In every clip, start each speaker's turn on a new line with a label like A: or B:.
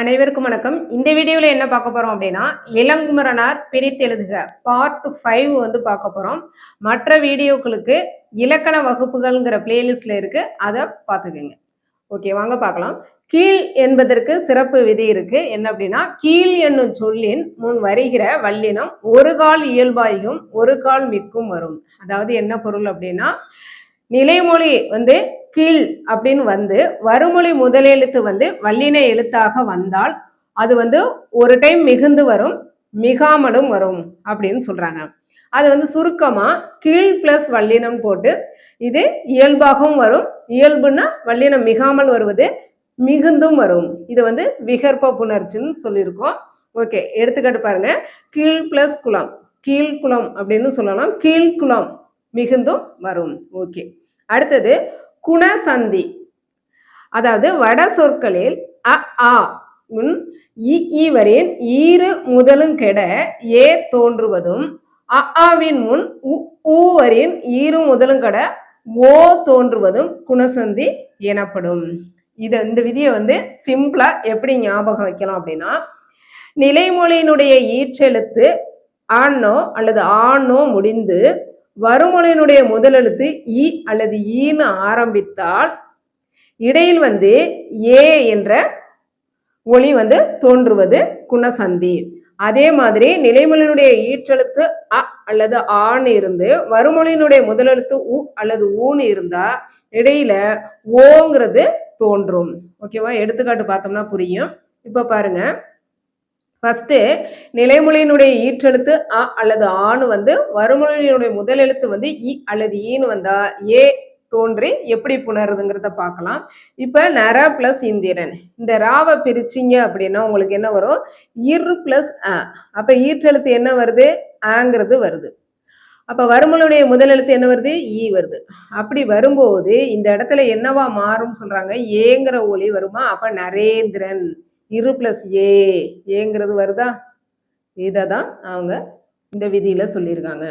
A: அனைவருக்கும் வணக்கம். இந்த வீடியோவில் என்ன பார்க்க போகிறோம் அப்படின்னா இளங்குமரனார் பிரித்தெழுதுக பார்ட் ஃபைவ் வந்து பார்க்க போகிறோம் மற்ற வீடியோக்களுக்கு இலக்கண வகுப்புகள்ங்கிற பிளேலிஸ்டில் இருக்குது அதை பார்த்துக்கோங்க. ஓகே வாங்க பார்க்கலாம். கீழ் என்பதற்கு சிறப்பு விதி இருக்கு. என்ன அப்படின்னா கீழ் என்னும் சொல்லின் முன் வருகிற வல்லினம் ஒரு கால் இயல்பாயும் ஒரு கால் மிக்கும் வரும். அதாவது என்ன பொருள் அப்படின்னா நிலைமொழி வந்து கீழ் அப்படின்னு வந்து வருமொழி முதலெழுத்து வந்து வல்லின எழுத்தாக வந்தால் அது வந்து ஒரு டைம் மிகுந்து வரும் மிகாமலும் வரும் அப்படின்னு சொல்றாங்க. அது வந்து சுருக்கமா கீழ் பிளஸ் வல்லினம் போட்டு இது இயல்பாகவும் வரும் இயல்புன்னா வல்லினம் மிகாமல் வருவது மிகுந்தும் வரும். இது வந்து விகற்ப புணர்ச்சின்னு சொல்லியிருக்கோம். ஓகே எடுத்துக்காட்டு பாருங்க. கீழ் பிளஸ் குளம் கீழ்குளம் அப்படின்னு சொல்லலாம். கீழ்குளம் மிகுந்தும் வரும். ஓகே அடுத்தது குணசந்தி. அதாவது வட சொற்களில் அ ஆ முன் இ வரின் ஈறு முதலும் கெட ஏ தோன்றுவதும் அ ஆவின் முன் உ ஊ வரின் ஈரு முதலும் கெட ஓ தோன்றுவதும் குணசந்தி எனப்படும். இது இந்த விதியை வந்து சிம்பிளா எப்படி ஞாபகம் வைக்கலாம் அப்படின்னா நிலைமொழியினுடைய ஈற்றெழுத்து ஆண்ணோ அல்லது ஆண்ணோ முடிந்து வருமொழியினுடைய முதலெழுத்து இ அல்லது ஈன்னு ஆரம்பித்தால் இடையில் வந்து ஏ என்ற ஒளி வந்து தோன்றுவது குணசந்தி. அதே மாதிரி நிலைமொழியினுடைய ஈற்றெழுத்து அ அல்லது ஆன்னு இருந்து வருமொழியினுடைய முதலெழுத்து உ அல்லது ஊன்னு இருந்தா இடையில ஓங்கிறது தோன்றும். ஓகேவா? எடுத்துக்காட்டு பார்த்தோம்னா புரியும். இப்ப பாருங்க. ஃபஸ்ட்டு நிலைமொழியினுடைய ஈற்றெழுத்து அ அல்லது ஆணு வந்து வருமொழியினுடைய முதல் எழுத்து வந்து இ அல்லது ஈன்னு வந்தா ஏ தோன்றி எப்படி புணருதுங்கிறத பார்க்கலாம். இப்போ நர பிளஸ் இந்திரன். இந்த ராவை பிரிச்சிங்க அப்படின்னா உங்களுக்கு என்ன வரும்? இரு பிளஸ் அ. அப்போ ஈற்றெழுத்து என்ன வருது? ஆங்கிறது வருது. அப்போ வருமொழியுடைய முதல் எழுத்து என்ன வருது? ஈ வருது. அப்படி வரும்போது இந்த இடத்துல என்னவா மாறும் சொல்றாங்க? ஏங்கிற ஒளி வருமா? அப்போ நரேந்திரன். இரு பிளஸ் ஏ ஏங்கிறது வருதா? இதை தான் அவங்க இந்த விதியில் சொல்லியிருக்காங்க.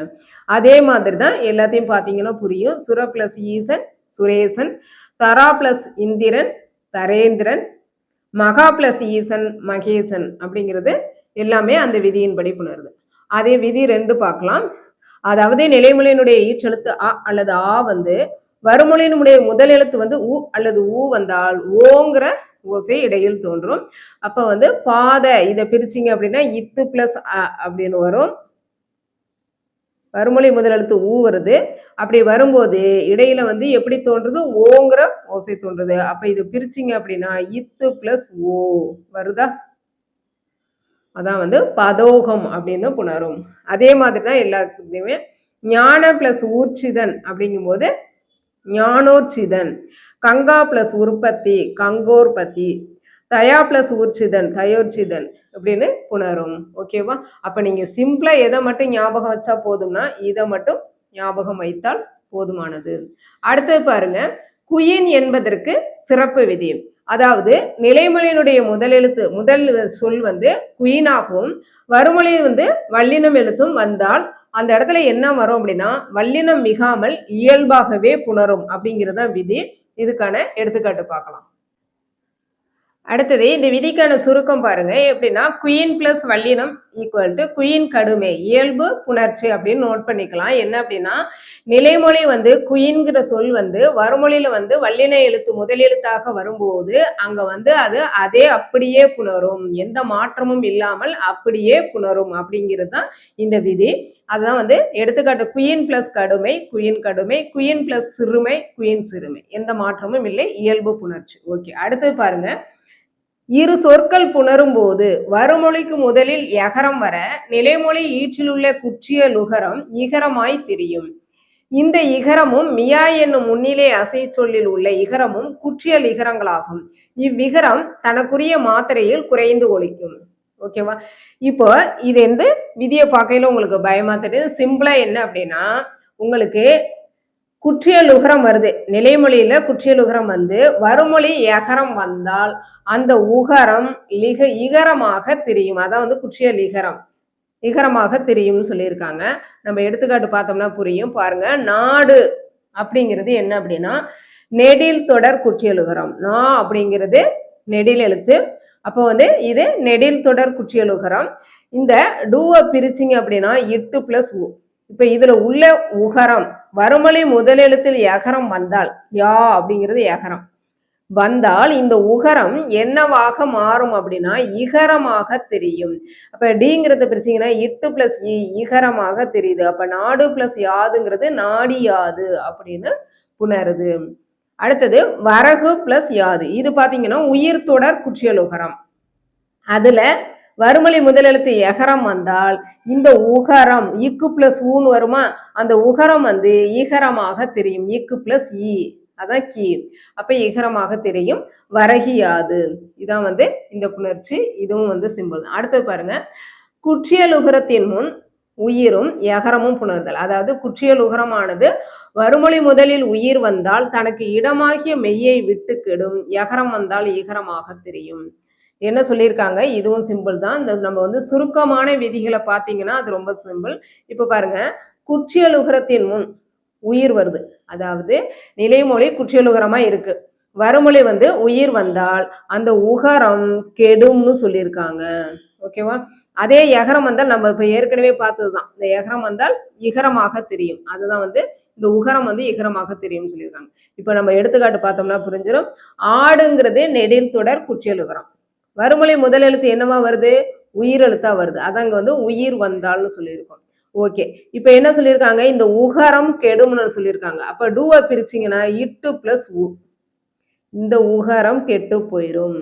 A: அதே மாதிரி தான் எல்லாத்தையும் பார்த்தீங்கன்னா புரியும். சுர பிளஸ் ஈசன் சுரேசன் தரா பிளஸ் இந்திரன் தரேந்திரன் மகா பிளஸ் ஈசன் மகேசன் அப்படிங்கிறது எல்லாமே அந்த விதியின்படி புணருது. அதே விதி ரெண்டு பார்க்கலாம். அதாவது நிலைமொழியினுடைய ஈற்றெழுத்து அ அல்லது ஆ வந்து வருமொழியினுடைய முதல் எழுத்து வந்து உ அல்லது ஊ வந்தால் ஓங்கிற ஓசை இடையில் தோன்றும். அப்போ வந்து பாதை இதை பிரிச்சிங்க அப்படின்னா இத்து பிளஸ் அ அப்படின்னு வரும். வறுமொழி முதல் எழுத்து ஊ வருது. அப்படி வரும்போது இடையில வந்து எப்படி தோன்றுது? ஓங்கிற ஓசை தோன்றுது. அப்ப இது பிரிச்சிங்க அப்படின்னா இத்து பிளஸ் ஓ வருதா? அதான் வந்து பதோகம் அப்படின்னு புணரும். அதே மாதிரி தான் எல்லாத்துக்குமே ஞான பிளஸ் ஊர்ச்சிதன் அப்படிங்கும்போது ஞானோர்ச்சிதன். கங்கா பிளஸ் உற்பத்தி கங்கோற்பத்தி தயா பிளஸ் ஊர்ச்சிதன் தயோர்ச்சிதன் அப்படின்னு புணரும். ஓகேவா அப்போ நீங்கள் சிம்பிளாக எதை மட்டும் ஞாபகம் வச்சா போதும்னா இதை மட்டும் ஞாபகம் வைத்தால் போதுமானது. அடுத்தது பாருங்க. குயின் என்பதற்கு சிறப்பு விதி. அதாவது நிலைமொழியினுடைய முதல் எழுத்து முதல் சொல் வந்து குயினாகவும் வறுமொழி வந்து வல்லினம் எழுத்தும் வந்தால் அந்த இடத்துல என்ன வரும் அப்படின்னா வல்லினம் மிகாமல் இயல்பாகவே புணரும் அப்படிங்கிறத விதி. இதுக்கான எடுத்துக்காட்டு பார்க்கலாம். அடுத்தது இந்த விதிக்கான சுருக்கம் பாருங்க. எப்படின்னா குயின் பிளஸ் வல்லினம் ஈக்குவல் டு குயின் கடுமை இயல்பு புணர்ச்சி அப்படின்னு நோட் பண்ணிக்கலாம். என்ன அப்படின்னா நிலைமொழி வந்து குயின்கிற சொல் வந்து வறுமொழியில வந்து வல்லின எழுத்து முதலெழுத்தாக வரும்போது அங்க வந்து அது அதே அப்படியே புணரும். எந்த மாற்றமும் இல்லாமல் அப்படியே புணரும் அப்படிங்கிறது தான் இந்த விதி. அதுதான் வந்து எடுத்துக்காட்டு குயின் பிளஸ் கடுமை குயின் கடுமை குயின் பிளஸ் சிறுமை குயின் சிறுமை. எந்த மாற்றமும் இல்லை இயல்பு புணர்ச்சி. ஓகே அடுத்து பாருங்க. இரு சொற்கள் புணரும் போது வருமொழிக்கு முதலில் எகரம் வர நிலைமொழி ஈற்றிலுள்ள குற்றிய லுகரம் இகரமாய் தெரியும். இந்த இகரமும் மியா என்னும் முன்னிலை அசை சொல்லில் உள்ள இகரமும் குற்றியல் இகரங்களாகும் இவ்விகரம் தனக்குரிய மாத்திரையில் குறைந்து ஒழிக்கும் ஓகேவா இப்போ இது வந்து விதியை பார்க்கையில உங்களுக்கு பயமா தெரியுது? சிம்பிளா என்ன அப்படின்னா உங்களுக்கு குற்றியல் உகரம் வருது. நிலைமொழியில குற்றியல் உகரம் வந்து வறுமொழி எகரம் வந்தால் அந்த உகரம் லிக இகரமாக தெரியும். அதான் வந்து குற்றியல் இகரம். இகரமாக தெரியும்னு சொல்லியிருக்காங்க. நம்ம எடுத்துக்காட்டு பார்த்தோம்னா புரியும். பாருங்க நாடு அப்படிங்கிறது என்ன அப்படின்னா நெடில் தொடர் குற்றியல் உகரம். நா அப்படிங்கிறது நெடில் எழுத்து. அப்போ வந்து இது நெடில் தொடர் குற்றியலுகரம் இந்த டூவை பிரிச்சிங்க அப்படின்னா இட்டு பிளஸ் உ. இப்போ இதில் உள்ள உகரம் வறுமொழி முதலெழுத்தில் எகரம் வந்தால் யா அப்படிங்கிறது எகரம் வந்தால் இந்த உகரம் என்னவாக மாறும் அப்படின்னா இகரமாக தெரியும். அப்ப டிங்கிறத பிரிச்சிங்கன்னா இட்டு பிளஸ் இ இகரமாக தெரியுது. அப்ப நாடு பிளஸ் யாதுங்கிறது நாடி யாது அப்படின்னு புணருது. அடுத்தது வரகு பிளஸ் யாது. இது பாத்தீங்கன்னா உயிர் தொடர் குற்றியல் உகரம். அதுல வறுமொழி முதலெழுத்து எகரம் வந்தால் இந்த உகரம் இக்கு பிளஸ் ஊன்னு வருமா? அந்த உகரம் வந்து ஈகரமாக தெரியும். இக்கு பிளஸ் இ அதான் கீ. அப்ப இகரமாக தெரியும். வரகியாது. இதான் வந்து இந்த புணர்ச்சி. இதுவும் வந்து சிம்பிள் அடுத்து பாருங்க. குற்றியலுகரத்தின் முன் உயிரும் எகரமும் புணர்தல். அதாவது குற்றியலுகரமானது வறுமொழி முதலில் உயிர் வந்தால் தனக்கு இடமாகிய மெய்யை விட்டு கெடும். எகரம் வந்தால் ஈகரமாக தெரியும். என்ன சொல்லியிருக்காங்க? இதுவும் சிம்பிள் தான். இந்த நம்ம வந்து சுருக்கமான விதிகளை பார்த்தீங்கன்னா அது ரொம்ப சிம்பிள் இப்போ பாருங்க. குற்றியலுகரத்தின் முன் உயிர் வருது. அதாவது நிலைமொழி குற்றியலுகரமா இருக்கு. வறுமொழி வந்து உயிர் வந்தால் அந்த உகரம் கெடும்னு சொல்லியிருக்காங்க. ஓகேவா? அதே எகரம் வந்தால் நம்ம இப்போ ஏற்கனவே பார்த்தது தான் இந்த எகரம் வந்தால் இகரமாக தெரியும். அதுதான் வந்து இந்த உகரம் வந்து இகரமாக தெரியும்னு சொல்லியிருக்காங்க. இப்போ நம்ம எடுத்துக்காட்டு பார்த்தோம்னா புரிஞ்சிடும் ஆடுங்கிறது நெடில் தொடர் குற்றியலுகரம். வறுமொழி முதல் எழுத்து என்னவா வருது? உயிர் எழுத்தா வருது. அதாங்க வந்து உயிர் வந்தால்னு சொல்லியிருக்கோம். ஓகே. இப்போ என்ன சொல்லியிருக்காங்க? இந்த உகரம் கெடும்னு சொல்லியிருக்காங்க. அப்ப டூவை பிரிச்சிங்கன்னா இட்டு பிளஸ் உ. இந்த உகரம் கெட்டு போயிடும்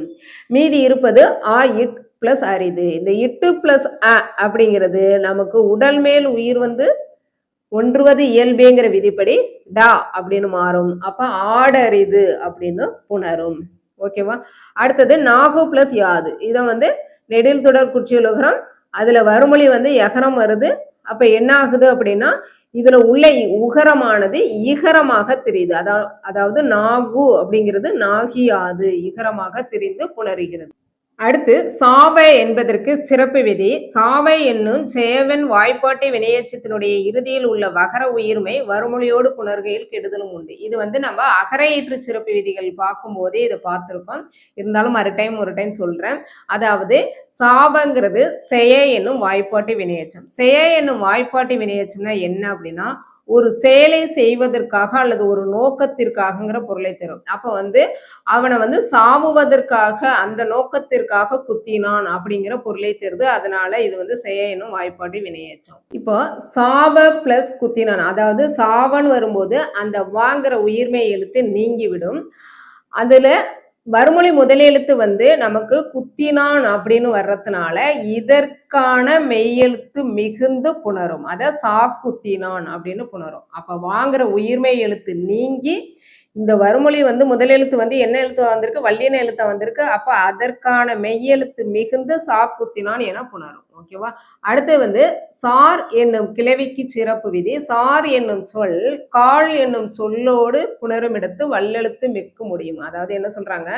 A: மீதி இருப்பது ஆ இட் பிளஸ் அரிது. இந்த இட்டு பிளஸ் அ அப்படிங்கிறது நமக்கு உடல் மேல் உயிர் வந்து ஒன்றுவது இயல்பேங்கிற விதிப்படி டா அப்படின்னு மாறும். அப்ப ஆடரிது அப்படின்னு புணரும். ஓகேவா? அடுத்தது நாகு பிளஸ் யாது. இதை வந்து நெடில் தொடர் குற்றியலுகரம். அதுல வறுமொழி வந்து எகரம் வருது. அப்ப என்ன ஆகுது அப்படின்னா இதுல உள்ள உகரமானது இகரமாக தெரியுது. அதாவது அதாவது நாகு அப்படிங்கிறது நாகியாது இகரமாக தெரிந்து புணர்கிறது. அடுத்து சாவை என்பதற்கு சிறப்பு விதி. சாவை என்னும் சேவன் வாய்ப்பாட்டை வினையச்சத்தினுடைய இறுதியில் உள்ள வகர உயிர்மை வறுமொழியோடு புணர்கையில் கெடுதலும் உண்டு. இது வந்து நம்ம அகரையீற்று சிறப்பு விதிகள் பார்க்கும்போதே இதை பார்த்துருக்கோம். இருந்தாலும் ஒரு டைம் ஒரு டைம் சொல்றேன். அதாவது சாபங்கிறது செய என்னும் வாய்ப்பாட்டு வினையச்சம் செய என்னும் வாய்ப்பாட்டு வினையச்சம்னா என்ன அப்படின்னா ஒரு செயலை செய்வதற்காக அல்லது ஒரு நோக்கத்திற்காகங்கிற பொருளை தரும். அப்ப வந்து அவனை வந்து சாவுவதற்காக அந்த நோக்கத்திற்காக குத்தினான் அப்படிங்கிற பொருளை தருது. அதனால இது வந்து செய்யணும் வாய்ப்பாட்டி வினையேற்றம். இப்போ சாவ பிளஸ் குத்தினான். அதாவது சாவன் வரும்போது அந்த வாங்குற உயிர்மை எழுத்து நீங்கிவிடும். அதுல வறுமொழி முதலெழுத்து வந்து நமக்கு குத்தினான் அப்படின்னு வர்றதுனால இதற்கான மெய்யெழுத்து மிகுந்து புணரும். அதை சா குத்தினான் அப்படின்னு புணரும். அப்ப வாங்குற உயிர்மை எழுத்து நீங்கி இந்த வறுமொழி வந்து முதலெழுத்து வந்து என்ன எழுத்து வந்திருக்கு? வல்லின எழுத்தா வந்திருக்கு. அப்ப அதற்கான மெய்யெழுத்து மிகுந்து சாப்புத்தினான் என புணரும். ஓகேவா அடுத்து வந்து சார் என்னும் கிளவிக்கு சிறப்பு விதி. சார் என்னும் சொல் கால் என்னும் சொல்லோடு புணரும் இடத்து வல்லெழுத்து மிக்க முடியும். அதாவது என்ன சொல்றாங்க?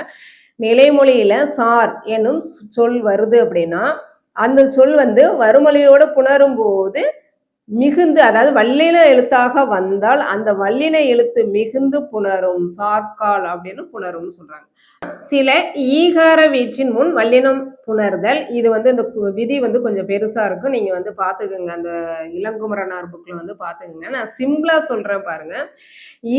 A: நிலைமொழியில சார் என்னும் சொல் வருது அப்படின்னா அந்த சொல் வந்து வறுமொழியோடு புணரும் போது மிகுந்து அதாவது வல்லின எழுத்தாக வந்தால் அந்த வல்லின எழுத்து மிகுந்து புணரும் சார்கால் அப்படின்னு புணரும்னு சொல்றாங்க. சில ஈகார வீச்சின் முன் வல்லினம் புணர்தல். இது வந்து இந்த விதி வந்து கொஞ்சம் பெருசா இருக்கும். நீங்க வந்து பாத்துக்கோங்க. அந்த இளங்குமரனார் புக்ல வந்து பாத்துக்கோங்க. நான் சிம்பிளா சொல்றேன் பாருங்க.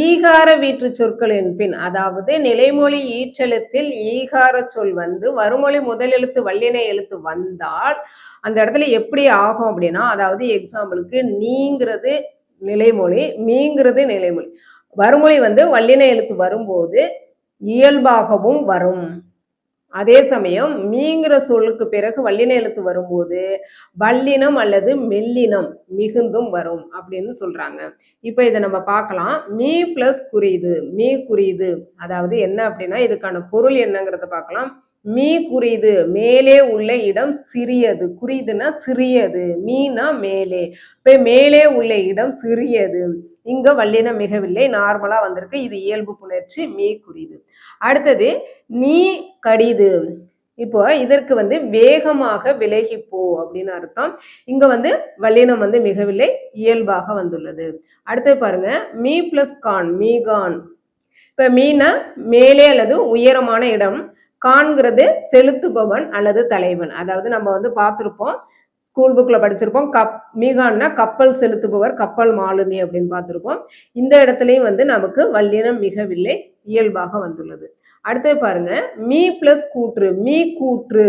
A: ஈகார வீற்று சொற்களின் பின் அதாவது நிலைமொழி ஈற்றெழுத்தில் ஈகார சொல் வந்து வறுமொழி முதல் எழுத்து வல்லின எழுத்து வந்தால் அந்த இடத்துல எப்படி ஆகும் அப்படின்னா அதாவது எக்ஸாம்பிளுக்கு நீங்கிறது நிலைமொழி மீங்கிறது நிலைமொழி. வறுமொழி வந்து வல்லின எழுத்து வரும்போது இயல்பாகவும் வரும். அதே சமயம் மீங்கிற சொல்லுக்கு பிறகு வல்லின எழுத்து வரும்போது வல்லினம் அல்லது மெல்லினம் மிகுந்தும் வரும் அப்படின்னு சொல்றாங்க. இப்போ இதை நம்ம பார்க்கலாம். மீ பிளஸ் குறியுது மீ குறியுது அதாவது என்ன அப்படின்னா இதுக்கான பொருள் என்னங்கிறத பார்க்கலாம். மீ குறியுது மேலே உள்ள இடம் சிறியது. குறியுதுன்னா சிறியது மீனா மேலே. இப்போ மேலே உள்ள இடம் சிறியது. இங்க வல்லினம் மிகவில்லை நார்மலா வந்திருக்கு. இது இயல்பு புணர்ச்சி மீ குறியுது அடுத்தது நீ கடிது. இப்போ இதற்கு வந்து வேகமாக விலகி போ அப்படின்னு அர்த்தம். இங்க வந்து வல்லினம் வந்து மிகவில்லை இயல்பாக வந்துள்ளது. அடுத்து பாருங்க மீ பிளஸ் கான் மீகான் இப்ப மீனா மேலே அல்லது உயரமான இடம். காண்கிறது செலுத்துபவன் அல்லது தலைவன். அதாவது நம்ம வந்து பார்த்துருப்போம் ஸ்கூல் புக்கில் படிச்சிருப்போம் கப் மீகான்னா கப்பல் செலுத்துபவர் கப்பல் மாலுமி அப்படின்னு பார்த்துருப்போம். இந்த இடத்துலையும் வந்து நமக்கு வல்லினம் மிகவில்லை இயல்பாக வந்துள்ளது. அடுத்தது பாருங்க மீ பிளஸ் கூற்று மீ கூற்று.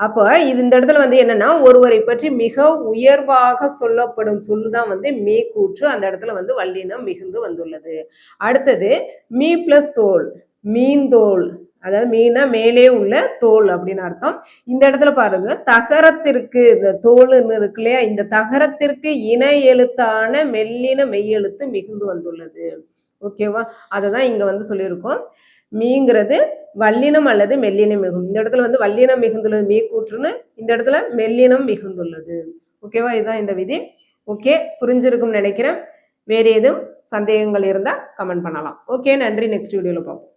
A: அப்போ இது இந்த இடத்துல வந்து என்னன்னா ஒருவரை பற்றி மிக உயர்வாக சொல்லப்படும் சொல்லு தான் வந்து மீ கூற்று. அந்த இடத்துல வந்து வல்லினம் மிகுந்து வந்துள்ளது. அடுத்தது மீ பிளஸ் தோல் மீன் தோல் அதாவது மீனா மேலே உள்ள தோல் அப்படின்னு அர்த்தம். இந்த இடத்துல பாருங்க தகரத்திற்கு இந்த தோல்னு இருக்கு இல்லையா? இந்த தகரத்திற்கு இன எழுத்தான மெல்லின மெய்யெழுத்து மிகுந்து வந்துள்ளது. ஓகேவா அதை தான் இங்க வந்து சொல்லியிருக்கோம். மீங்கிறது வல்லினம் அல்லது மெல்லினம் மிகும் இந்த இடத்துல வந்து வல்லினம் மிகுந்துள்ளது மீ கூற்றுன்னு இந்த இடத்துல மெல்லினம் மிகுந்துள்ளது. ஓகேவா இதுதான் இந்த விதி. ஓகே புரிஞ்சிருக்கும்னு நினைக்கிறேன். வேறு எதுவும் சந்தேகங்கள் இருந்தால் கமெண்ட் பண்ணலாம். ஓகே நன்றி. நெக்ஸ்ட் வீடியோவில் பார்ப்போம்.